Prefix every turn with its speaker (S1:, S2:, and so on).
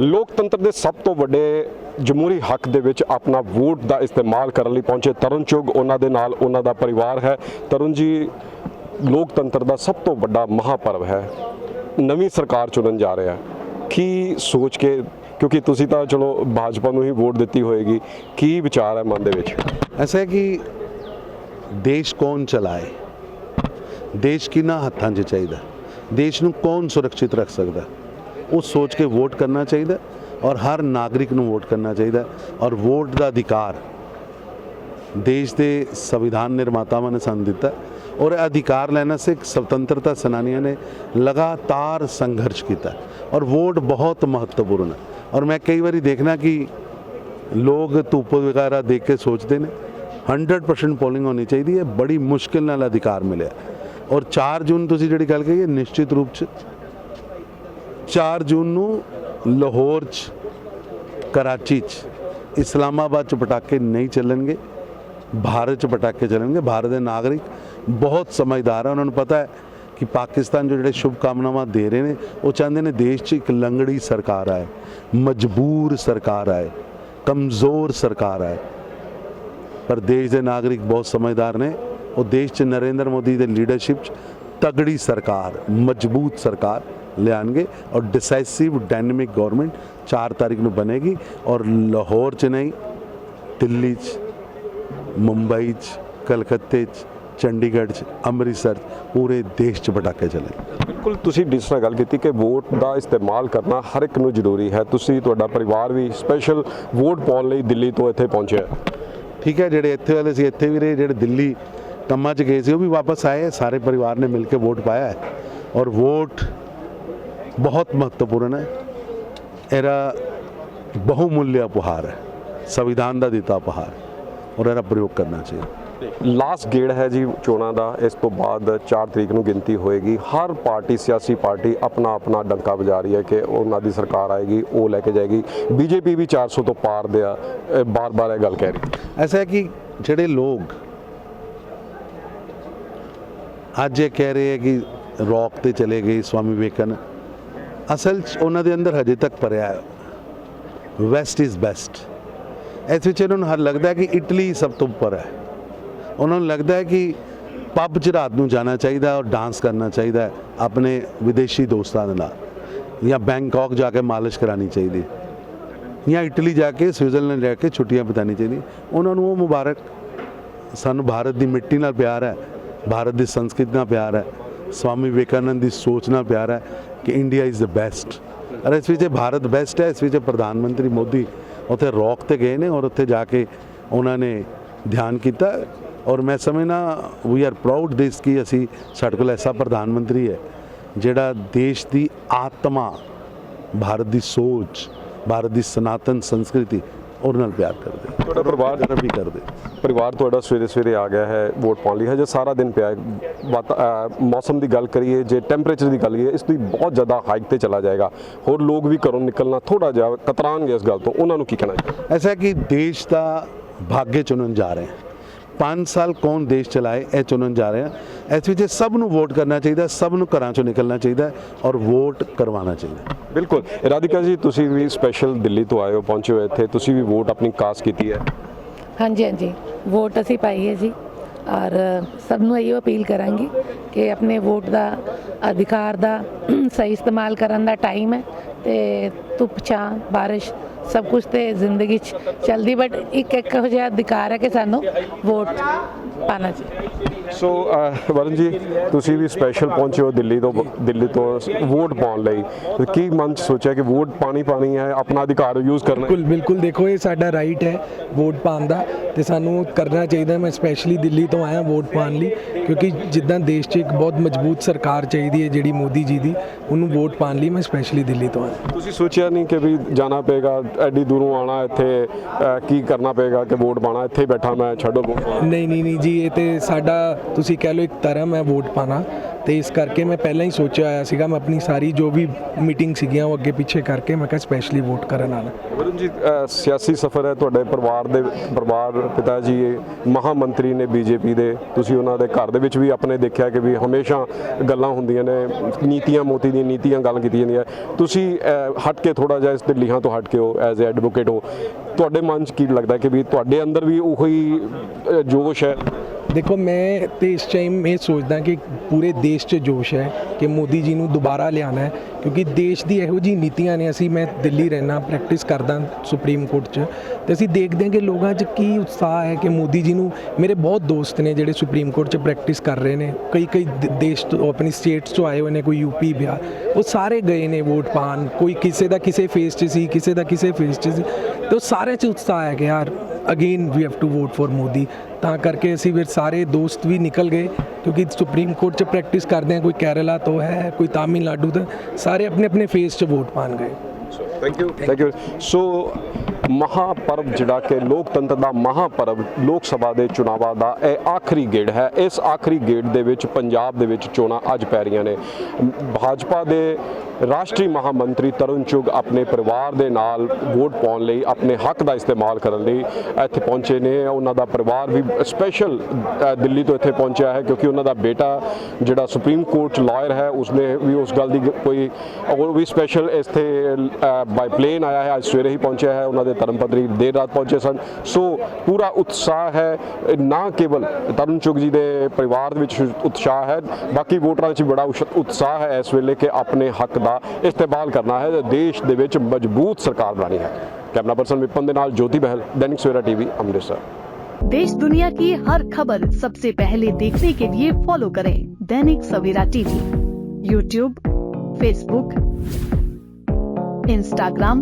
S1: ਲੋਕਤੰਤਰ ਦੇ ਸਭ ਤੋਂ ਵੱਡੇ ਜਮਹੂਰੀ ਹੱਕ ਦੇ ਵਿੱਚ ਆਪਣਾ ਵੋਟ ਦਾ ਇਸਤੇਮਾਲ ਕਰਨ ਲਈ ਪਹੁੰਚੇ ਤਰੁਣ ਚੁਗ, ਉਹਨਾਂ ਦੇ ਨਾਲ ਉਹਨਾਂ ਦਾ ਪਰਿਵਾਰ ਹੈ। ਤਰੁਣ ਜੀ, ਲੋਕਤੰਤਰ ਦਾ ਸਭ ਤੋਂ ਵੱਡਾ ਮਹਾਪਰਵ ਹੈ। ਨਵੀਂ ਸਰਕਾਰ ਚੁਣਨ ਜਾ ਰਿਹਾ ਕੀ ਸੋਚ ਕੇ, ਕਿਉਂਕਿ ਤੁਸੀਂ ਤਾਂ ਚਲੋ ਭਾਜਪਾ ਨੂੰ ਹੀ ਵੋਟ ਦਿੱਤੀ ਹੋਏਗੀ, ਕੀ ਵਿਚਾਰ ਹੈ ਮਨ ਦੇ ਵਿੱਚ?
S2: ਐਸਾ ਹੈ ਕਿ ਦੇਸ਼ ਕੌਣ ਚਲਾਏ? ਦੇਸ਼ ਕਿਹਨਾਂ ਹੱਥਾਂ 'ਚ ਚਾਹੀਦਾ? ਦੇਸ਼ ਨੂੰ ਕੌਣ ਸੁਰੱਖਿਅਤ ਰੱਖ ਸਕਦਾ? ਉਹ ਸੋਚ ਕੇ ਵੋਟ ਕਰਨਾ ਚਾਹੀਦਾ ਔਰ ਹਰ ਨਾਗਰਿਕ ਨੂੰ ਵੋਟ ਕਰਨਾ ਚਾਹੀਦਾ ਔਰ ਵੋਟ ਦਾ ਅਧਿਕਾਰ ਦੇਸ਼ ਦੇ ਸੰਵਿਧਾਨ ਨਿਰਮਾਤਾਵਾਂ ਨੇ ਸਾਨੂੰ ਦਿੱਤਾ ਔਰ ਇਹ ਅਧਿਕਾਰ ਲੈਣਾ ਸੇ ਸੁਤੰਤਰਤਾ ਸੈਨਾਨੀਆਂ ਨੇ ਲਗਾਤਾਰ ਸੰਘਰਸ਼ ਕੀਤਾ ਔਰ ਵੋਟ ਬਹੁਤ ਮਹੱਤਵਪੂਰਨ ਹੈ ਔਰ ਮੈਂ ਕਈ ਵਾਰੀ ਦੇਖਣਾ ਕਿ ਲੋਕ ਧੁੱਪ ਵਗੈਰਾ ਦੇਖ ਕੇ ਸੋਚਦੇ ਨੇ 100% ਪੋਲਿੰਗ ਹੋਣੀ ਚਾਹੀਦੀ ਹੈ, ਬੜੀ ਮੁਸ਼ਕਿਲ ਨਾਲ ਅਧਿਕਾਰ ਮਿਲਿਆ ਔਰ 4 ਜੂਨ ਤੁਸੀਂ ਜਿਹੜੀ ਗੱਲ ਕਹੀ ਹੈ, ਨਿਸ਼ਚਿਤ ਰੂਪ 'ਚ 4 ਜੂਨ ਨੂੰ ਲਾਹੌਰ 'ਚ, ਕਰਾਚੀ 'ਚ। ਇਸਲਾਮਾਬਾਦ 'ਚ ਪਟਾਕੇ ਨਹੀਂ ਚੱਲਣਗੇ। ਭਾਰਤ 'ਚ ਪਟਾਕੇ ਚੱਲਣਗੇ। ਭਾਰਤ ਦੇ ਨਾਗਰਿਕ ਬਹੁਤ ਸਮਝਦਾਰ ਹੈ ਉਹਨਾਂ ਨੂੰ ਪਤਾ ਹੈ ਕਿ ਪਾਕਿਸਤਾਨ ਜੋ ਜਿਹੜੇ ਸ਼ੁਭ ਕਾਮਨਾਵਾਂ ਦੇ ਰਹੇ ਨੇ, ਉਹ ਚਾਹੁੰਦੇ ਨੇ ਦੇਸ਼ 'ਚ ਇੱਕ ਲੰਗੜੀ ਸਰਕਾਰ ਆਏ, ਮਜਬੂਰ ਸਰਕਾਰ ਆਏ, ਕਮਜ਼ੋਰ ਸਰਕਾਰ ਆਏ। ਪਰ ਦੇਸ਼ ਦੇ ਨਾਗਰਿਕ ਬਹੁਤ ਸਮਝਦਾਰ ਨੇ। ਉਹ ਦੇਸ਼ 'ਚ ਨਰਿੰਦਰ ਮੋਦੀ ਦੇ ਲੀਡਰਸ਼ਿਪ 'ਚ ਤਗੜੀ ਸਰਕਾਰ, ਮਜ਼ਬੂਤ ਸਰਕਾਰ। ਲਿਆਣਗੇ ਔਰ ਡਿਸਾਈਸਿਵ ਡਾਇਨਾਮਿਕ ਗਵਰਨਮੈਂਟ 4 ਤਾਰੀਖ ਨੂੰ ਬਣੇਗੀ ਔਰ ਲਾਹੌਰ 'ਚ ਨਹੀਂ ਦਿੱਲੀ 'ਚ ਮੁੰਬਈ 'ਚ ਕਲਕੱਤੇ 'ਚ ਚੰਡੀਗੜ੍ਹ 'ਚ ਅੰਮ੍ਰਿਤਸਰ 'ਚ, ਪੂਰੇ ਦੇਸ਼ 'ਚ ਪਟਾਕੇ ਚੱਲੇ
S1: ਬਿਲਕੁਲ ਤੁਸੀਂ ਜਿਸ ਤਰ੍ਹਾਂ ਗੱਲ ਕੀਤੀ ਕਿ ਵੋਟ ਦਾ ਇਸਤੇਮਾਲ ਕਰਨਾ ਹਰ ਇੱਕ ਨੂੰ ਜ਼ਰੂਰੀ ਹੈ ਤੁਸੀਂ ਤੁਹਾਡਾ ਪਰਿਵਾਰ ਵੀ ਸਪੈਸ਼ਲ ਵੋਟ ਪਾਉਣ ਲਈ ਦਿੱਲੀ ਤੋਂ ਇੱਥੇ ਪਹੁੰਚਿਆ।
S2: ਠੀਕ ਹੈ ਜਿਹੜੇ ਇੱਥੇ ਵਾਲੇ ਸੀ ਇੱਥੇ ਵੀ ਰਹੇ ਜਿਹੜੇ ਦਿੱਲੀ ਕੰਮਾਂ 'ਚ ਗਏ ਸੀ ਉਹ ਵੀ ਵਾਪਸ ਆਏ ਸਾਰੇ ਪਰਿਵਾਰ ਨੇ ਮਿਲ ਕੇ ਵੋਟ ਪਾਇਆ ਹੈ ਔਰ ਵੋਟ ਬਹੁਤ ਮਹੱਤਵਪੂਰਨ ਹੈ ਇਹਦਾ ਬਹੁਮੁੱਲਿਆ ਉਪਹਾਰ ਹੈ ਸੰਵਿਧਾਨ ਦਾ ਦਿੱਤਾ ਉਪਹਾਰ ਔਰ ਇਹਦਾ ਪ੍ਰਯੋਗ ਕਰਨਾ ਚਾਹੀਦਾ
S1: ਲਾਸਟ ਗੇੜ ਹੈ ਜੀ ਚੋਣਾਂ ਦਾ ਇਸ ਤੋਂ ਬਾਅਦ 4 ਤਰੀਕ ਨੂੰ ਗਿਣਤੀ ਹੋਏਗੀ ਹਰ ਪਾਰਟੀ ਸਿਆਸੀ ਪਾਰਟੀ ਆਪਣਾ ਆਪਣਾ ਡੰਕਾ ਵਜਾ ਰਹੀ ਹੈ ਕਿ ਉਹਨਾਂ ਦੀ ਸਰਕਾਰ ਆਏਗੀ ਉਹ ਲੈ ਕੇ ਜਾਏਗੀ ਬੀਜੇਪੀ ਵੀ 400 ਤੋਂ ਪਾਰ ਦੇ ਆ ਬਾਰ-ਬਾਰ ਇਹ ਗੱਲ ਕਹਿ ਰਹੀ
S2: ਐਸਾ ਹੈ ਕਿ ਜਿਹੜੇ ਲੋਕ ਅੱਜ ਇਹ ਕਹਿ ਰਹੇ ਹੈ ਕਿ ਰੌਕ ਤੇ ਚਲੇ ਗਏ ਸਵਾਮੀ ਵਿਵੇਕਨ ਅਸਲ 'ਚ ਉਹਨਾਂ ਦੇ ਅੰਦਰ ਹਜੇ ਤੱਕ ਭਰਿਆ ਹੈ। ਵੈਸਟ ਇਜ਼ ਬੈਸਟ ਇਸ ਵਿੱਚ ਇਹਨਾਂ ਨੂੰ ਹਰ ਲੱਗਦਾ ਹੈ ਕਿ ਇਟਲੀ ਸਭ ਤੋਂ ਉੱਪਰ ਹੈ। ਉਹਨਾਂ ਨੂੰ ਲੱਗਦਾ ਹੈ ਕਿ ਪੱਬ 'ਚ ਰਾਤ ਨੂੰ ਜਾਣਾ ਚਾਹੀਦਾ ਔਰ ਡਾਂਸ ਕਰਨਾ ਚਾਹੀਦਾ ਆਪਣੇ ਵਿਦੇਸ਼ੀ ਦੋਸਤਾਂ ਦੇ ਨਾਲ। ਜਾਂ ਬੈਂਕਾਕ ਜਾ ਕੇ ਮਾਲਿਸ਼ ਕਰਾਣੀ ਚਾਹੀਦੀ। ਜਾਂ ਇਟਲੀ ਜਾ ਕੇ, ਸਵਿਟਜ਼ਰਲੈਂਡ ਜਾ ਕੇ ਛੁੱਟੀਆਂ ਬਿਤਾਉਣੀ ਚਾਹੀਦੀ ਉਹਨਾਂ ਨੂੰ ਉਹ ਮੁਬਾਰਕ ਸਾਨੂੰ ਭਾਰਤ ਦੀ ਮਿੱਟੀ ਨਾਲ ਪਿਆਰ ਹੈ। ਭਾਰਤ ਦੀ ਸੰਸਕ੍ਰਿਤੀ ਨਾਲ ਪਿਆਰ ਹੈ। ਸਵਾਮੀ ਵਿਵੇਕਾਨੰਦ ਦੀ ਸੋਚ ਨਾਲ ਪਿਆਰ ਹੈ। ਕਿ ਇੰਡੀਆ ਇਜ਼ ਦ ਬੈਸਟ ਔਰ ਇਸ ਵਿੱਚ ਭਾਰਤ ਬੈਸਟ ਹੈ ਇਸ ਵਿੱਚ ਪ੍ਰਧਾਨ ਮੰਤਰੀ ਮੋਦੀ ਉੱਥੇ ਰੌਕ ਤੇ ਗਏ ਨੇ ਔਰ ਉੱਥੇ ਜਾ ਕੇ ਉਹਨਾਂ ਨੇ ਧਿਆਨ ਕੀਤਾ। ਔਰ ਮੈਂ ਸਮਝਣਾ ਵੀ ਆਰ ਪ੍ਰਾਊਡ ਦਿਸ ਕਿ ਅਸੀਂ ਸਾਡੇ ਕੋਲ ਐਸਾ ਪ੍ਰਧਾਨ ਮੰਤਰੀ ਹੈ ਜਿਹੜਾ ਦੇਸ਼ ਦੀ ਆਤਮਾ ਭਾਰਤ ਦੀ ਸੋਚ ਭਾਰਤ ਦੀ ਸਨਾਤਨ ਸੰਸਕ੍ਰਿਤੀ ਉਹਦੇ ਨਾਲ ਪਿਆਰ ਕਰਦੇ।
S1: ਤੁਹਾਡਾ ਪਰਿਵਾਰ
S2: ਵੀ ਕਰਦੇ।
S1: ਪਰਿਵਾਰ ਤੁਹਾਡਾ ਸਵੇਰੇ ਸਵੇਰੇ ਆ ਗਿਆ ਹੈ ਵੋਟ ਪਾਉਣ ਲਈ। ਹਜੇ ਸਾਰਾ ਦਿਨ ਪਿਆ ਹੈ। ਮੌਸਮ ਦੀ ਗੱਲ ਕਰੀਏ ਜੇ ਟੈਂਪਰੇਚਰ ਦੀ ਗੱਲ ਕਰੀਏ ਇਸ ਦੀ ਬਹੁਤ ਜ਼ਿਆਦਾ ਹਾਈਕ ਤੇ ਚਲਾ ਜਾਏਗਾ। ਹੋਰ ਲੋਕ ਵੀ ਘਰੋਂ ਨਿਕਲਣਾ ਥੋੜਾ ਜਿਹਾ ਕਤਰਾਣਗੇ ਇਸ ਗੱਲ ਤੋਂ। ਉਹਨਾਂ ਨੂੰ ਕੀ ਕਹਿਣਾ ਹੈ
S2: ਐਸਾ ਹੈ ਕਿ ਦੇਸ਼ ਦਾ ਭਾਗਯ ਚੁਣਨ ਜਾ ਰਹੇ ਹਾਂ। 5 ਸਾਲ ਕੌਣ ਦੇਸ਼ ਚਲਾਏ ਇਹ ਚੁਣਨ ਜਾ ਰਹੇ ਹਾਂ। ਇਸ ਵਿੱਚ ਸਭ ਨੂੰ ਵੋਟ ਕਰਨਾ ਚਾਹੀਦਾ ਸਭ ਨੂੰ ਘਰਾਂ ਚੋਂ ਨਿਕਲਣਾ ਚਾਹੀਦਾ ਔਰ ਵੋਟ ਕਰਵਾਉਣਾ ਚਾਹੀਦਾ।
S1: ਬਿਲਕੁਲ। ਰਾਧਿਕਾ ਜੀ ਤੁਸੀਂ ਵੀ ਸਪੈਸ਼ਲ ਦਿੱਲੀ ਤੋਂ ਆਏ ਹੋ ਪਹੁੰਚੇ ਹੋ ਇੱਥੇ। ਤੁਸੀਂ ਵੀ ਵੋਟ ਆਪਣੀ ਕਾਸਟ ਕੀਤੀ ਹੈ।
S3: ਹਾਂਜੀ ਹਾਂਜੀ। ਵੋਟ ਅਸੀਂ ਪਾਈ ਹੈ ਜੀ। ਔਰ ਸਭ ਨੂੰ ਇਹੋ ਅਪੀਲ ਕਰਾਂਗੀ ਕਿ ਆਪਣੇ ਵੋਟ ਦਾ ਅਧਿਕਾਰ ਦਾ ਸਹੀ ਇਸਤੇਮਾਲ ਕਰਨ ਦਾ ਟਾਈਮ ਹੈ ਤੇ ਧੁੱਪ, ਛਾਂ, ਬਾਰਿਸ਼ ਸਭ ਕੁਝ ਤੇ ਜ਼ਿੰਦਗੀ 'ਚ ਚਲਦੀ, ਬਟ ਇੱਕ ਇੱਕ ਇਹੋ ਜਿਹਾ ਅਧਿਕਾਰ ਹੈ ਕਿ ਸਾਨੂੰ ਵੋਟ ਪਾਣਾ ਚਾਹੀਦਾ।
S1: ਸੋ ਵਰੁਣ ਜੀ ਤੁਸੀਂ ਵੀ ਸਪੈਸ਼ਲ ਪਹੁੰਚੇ ਹੋ ਦਿੱਲੀ ਤੋਂ ਦਿੱਲੀ ਤੋਂ ਵੋਟ ਪਾਉਣ ਲਈ। ਕੀ ਮਨ ਚ ਸੋਚਿਆ ਕਿ ਵੋਟ ਪਾਣੀ ਪਾਣੀ ਹੈ ਆਪਣਾ ਅਧਿਕਾਰ ਯੂਜ਼ ਕਰਨਾ
S4: ਬਿਲਕੁਲ ਬਿਲਕੁਲ। ਦੇਖੋ ਇਹ ਸਾਡਾ ਰਾਈਟ ਹੈ ਵੋਟ ਪਾਉਣ ਦਾ ਤੇ ਸਾਨੂੰ ਕਰਨਾ ਚਾਹੀਦਾ। ਮੈਂ ਸਪੈਸ਼ਲੀ ਦਿੱਲੀ ਤੋਂ ਆਇਆ ਵੋਟ ਪਾਉਣ ਲਈ ਕਿਉਂਕਿ ਜਿੱਦਾਂ ਦੇਸ਼ 'ਚ ਇੱਕ ਬਹੁਤ ਮਜ਼ਬੂਤ ਸਰਕਾਰ ਚਾਹੀਦੀ ਹੈ ਜਿਹੜੀ ਮੋਦੀ ਜੀ ਦੀ ਉਹਨੂੰ ਵੋਟ ਪਾਉਣ ਲਈ ਮੈਂ ਸਪੈਸ਼ਲੀ ਦਿੱਲੀ ਤੋਂ ਆਇਆ।
S1: ਤੁਸੀਂ ਸੋਚਿਆ ਨਹੀਂ ਕਿ ਵੀ ਜਾਣਾ ਪਏਗਾ ਐਡੀ ਦੂਰੋਂ ਆਣਾ ਇੱਥੇ ਕੀ ਕਰਨਾ ਪਏਗਾ ਕਿ ਵੋਟ ਪਾਣਾ ਇੱਥੇ ਹੀ ਬੈਠਾ ਮੈਂ ਛੱਡੋ।
S4: ਨਹੀਂ ਨਹੀਂ ਨਹੀਂ ਜੀ ਇਹ ਤੇ ਸਾਡਾ ਤੁਸੀਂ ਕਹਿ ਲਓ ਇੱਕ ਧਰਮ ਹੈ ਵੋਟ ਪਾਣਾ ਤੇ ਇਸ ਕਰਕੇ ਮੈਂ ਪਹਿਲਾਂ ਹੀ ਸੋਚਿਆ ਹੋਇਆ ਸੀਗਾ, ਮੈਂ ਆਪਣੀ ਸਾਰੀ ਜੋ ਵੀ ਮੀਟਿੰਗ ਸੀਗੀਆਂ ਉਹ ਅੱਗੇ ਪਿੱਛੇ ਕਰਕੇ ਮੈਂ ਕਿਹਾ ਸਪੈਸ਼ਲੀ ਵੋਟ ਕਰਨ ਆਣਾ
S1: ਵਰੁਣ ਜੀ ਸਿਆਸੀ ਸਫ਼ਰ ਹੈ ਤੁਹਾਡੇ ਪਰਿਵਾਰ ਦੇ, ਪਰਿਵਾਰ ਪਿਤਾ ਜੀ ਇਹ ਮੰਤਰੀ ਨੇ ਬੀਜੇਪੀ ਦੇ, ਤੁਸੀਂ ਉਹਨਾਂ ਦੇ ਘਰ ਦੇ ਵਿੱਚ ਵੀ ਆਪਣੇ ਦੇਖਿਆ ਕਿ ਵੀ ਹਮੇਸ਼ਾ ਗੱਲਾਂ ਹੁੰਦੀਆਂ ਨੇ, ਨੀਤੀਆਂ ਮੋਤੀ ਦੀਆਂ ਨੀਤੀਆਂ ਗੱਲ ਕੀਤੀ ਜਾਂਦੀਆਂ। ਤੁਸੀਂ ਹਟ ਕੇ ਥੋੜਾ ਜਿਹਾ ਇਸ ਢਿੱਲੀਆਂ ਤੋਂ ਹਟ ਕੇ ਹੋ, ਐਜ਼ ਐ ਐਡਵੋਕੇਟ ਹੋ। ਤੁਹਾਡੇ ਮਨ 'ਚ ਕੀ ਲੱਗਦਾ ਕਿ ਵੀ ਤੁਹਾਡੇ ਅੰਦਰ ਵੀ ਉਹੀ ਜੋਸ਼ ਹੈ?
S4: ਦੇਖੋ, ਮੈਂ ਤੇ ਇਸ ਟਾਈਮ ਇਹ ਸੋਚਦਾ ਕਿ ਪੂਰੇ ਦੇਸ਼ 'ਚ ਜੋਸ਼ ਹੈ ਕਿ ਮੋਦੀ ਜੀ ਨੂੰ ਦੁਬਾਰਾ ਲਿਆਣਾ ਕਿਉਂਕਿ ਦੇਸ਼ ਦੀ ਇਹੋ ਜੀ ਨੀਤੀਆਂ ਨੇ, ਅਸੀਂ ਮੈਂ ਦਿੱਲੀ ਰਹਿਣਾ ਪ੍ਰੈਕਟਿਸ ਕਰਦਾ ਸੁਪਰੀਮ ਕੋਰਟ 'ਚ ਤੇ ਅਸੀਂ ਦੇਖਦੇ ਹਾਂ ਕਿ ਲੋਕਾਂ 'ਚ ਕੀ ਉਤਸ਼ਾਹ ਹੈ ਕਿ ਮੋਦੀ ਜੀ ਨੂੰ ਮੇਰੇ ਬਹੁਤ ਦੋਸਤ ਨੇ ਜਿਹੜੇ ਸੁਪਰੀਮ ਕੋਰਟ 'ਚ ਪ੍ਰੈਕਟਿਸ ਕਰ ਰਹੇ ਨੇ, ਕਈ ਕਈ ਦ- ਦੇਸ਼ ਤੋਂ, ਆਪਣੀ ਸਟੇਟਸ ਤੋਂ ਆਏ ਹੋਏ ਨੇ, ਕੋਈ ਯੂਪੀ ਬਿਹਾਰ ਉਹ ਸਾਰੇ ਗਏ ਨੇ ਵੋਟ ਪਾਣ ਕੋਈ ਕਿਸੇ ਦਾ ਕਿਸੇ ਫੇਸ 'ਚ ਸੀ, ਕਿਸੇ ਦਾ ਕਿਸੇ ਫੇਸ 'ਚ ਸੀ ਤੇ ਉਹ ਸਾਰੇ 'ਚ ਉਤਸ਼ਾਹ ਹੈ ਕਿ ਯਾਰ again we have to vote for Modi. ਤਾਂ ਕਰਕੇ ਅਸੀਂ ਫਿਰ ਸਾਰੇ ਦੋਸਤ ਵੀ ਨਿਕਲ ਗਏ ਕਿਉਂਕਿ ਸੁਪਰੀਮ ਕੋਰਟ 'ਚ ਪ੍ਰੈਕਟਿਸ ਕਰਦੇ ਹਾਂ, ਕੋਈ ਕੇਰਲਾ ਤੋਂ ਹੈ, ਕੋਈ ਤਾਮਿਲਨਾਡੂ ਤੋਂ ਸਾਰੇ ਆਪਣੇ ਆਪਣੇ ਫੇਸ 'ਚ ਵੋਟ ਪਾਣ ਗਏ।
S1: Thank you thank you so ਮਹਾਪਰਵ ਜਿਹੜਾ ਕਿ ਲੋਕਤੰਤਰ ਦਾ ਮਹਾਪਰਵ ਲੋਕ ਸਭਾ ਦੇ ਚੁਣਾਵਾਂ ਦਾ ਇਹ ਆਖਰੀ ਗੇੜ ਹੈ। ਇਸ ਆਖਰੀ ਗੇੜ ਦੇ ਵਿੱਚ ਪੰਜਾਬ ਦੇ ਵਿੱਚ ਚੋਣਾਂ ਅੱਜ ਪੈ ਰਹੀਆਂ ਨੇ। ਭਾਜਪਾ ਦੇ ਰਾਸ਼ਟਰੀ ਮਹਾਮੰਤਰੀ ਤਰੁਣ ਚੁਗ ਆਪਣੇ ਪਰਿਵਾਰ ਦੇ ਨਾਲ ਵੋਟ ਪਾਉਣ ਲਈ ਆਪਣੇ ਹੱਕ ਦਾ ਇਸਤੇਮਾਲ ਕਰਨ ਲਈ ਇੱਥੇ ਪਹੁੰਚੇ ਨੇ। ਉਹਨਾਂ ਦਾ ਪਰਿਵਾਰ ਵੀ ਸਪੈਸ਼ਲ ਦਿੱਲੀ ਤੋਂ ਇੱਥੇ ਪਹੁੰਚਿਆ ਹੈ ਕਿਉਂਕਿ ਉਹਨਾਂ ਦਾ ਬੇਟਾ ਜਿਹੜਾ ਸੁਪਰੀਮ ਕੋਰਟ ਚ ਲਾਇਰ ਹੈ, ਉਸਨੇ ਵੀ ਉਸ ਗੱਲ ਦੀ ਕੋਈ ਉਹ ਵੀ ਸਪੈਸ਼ਲ ਇੱਥੇ ਬਾਈ ਪਲੇਨ ਆਇਆ ਹੈ। ਅੱਜ ਸਵੇਰੇ ਹੀ ਪਹੁੰਚਿਆ ਹੈ। ਉਹਨਾਂ ਦੇ ਧਰਮ ਪਤਨੀ ਦੇਰ ਰਾਤ ਪਹੁੰਚੇ ਸਨ ਸੋ ਪੂਰਾ ਉਤਸ਼ਾਹ ਹੈ ਨਾ ਕੇਵਲ ਤਰੁਣ ਚੁਗ ਜੀ ਦੇ ਪਰਿਵਾਰ ਦੇ ਵਿੱਚ ਉਤਸ਼ਾਹ ਹੈ ਬਾਕੀ ਵੋਟਰਾਂ 'ਚ ਵੀ ਬੜਾ ਉਸ਼- ਉਤਸ਼ਾਹ ਹੈ ਇਸ ਵੇਲੇ ਕਿ ਆਪਣੇ ਹੱਕ ਦਾ ਇਸਤੇਮਾਲ ਕਰਨਾ ਹੈ ਤੇ ਦੇਸ਼ ਦੇ ਵਿੱਚ ਮਜ਼ਬੂਤ ਸਰਕਾਰ ਬਣਾਉਣੀ ਹੈ ਕੈਮਰਾ ਪਰਸਨ ਵਿਪਨ ਦੇ ਨਾਲ ਜੋਤੀ ਬਹਿਲ ਦੈਨਿਕ ਸਵੇਰਾ ਟੀਵੀ ਅੰਮ੍ਰਿਤਸਰ
S5: देश दुनिया की हर खबर सबसे पहले देखने के लिए फॉलो करें Dainik Savera TV YouTube Facebook Instagram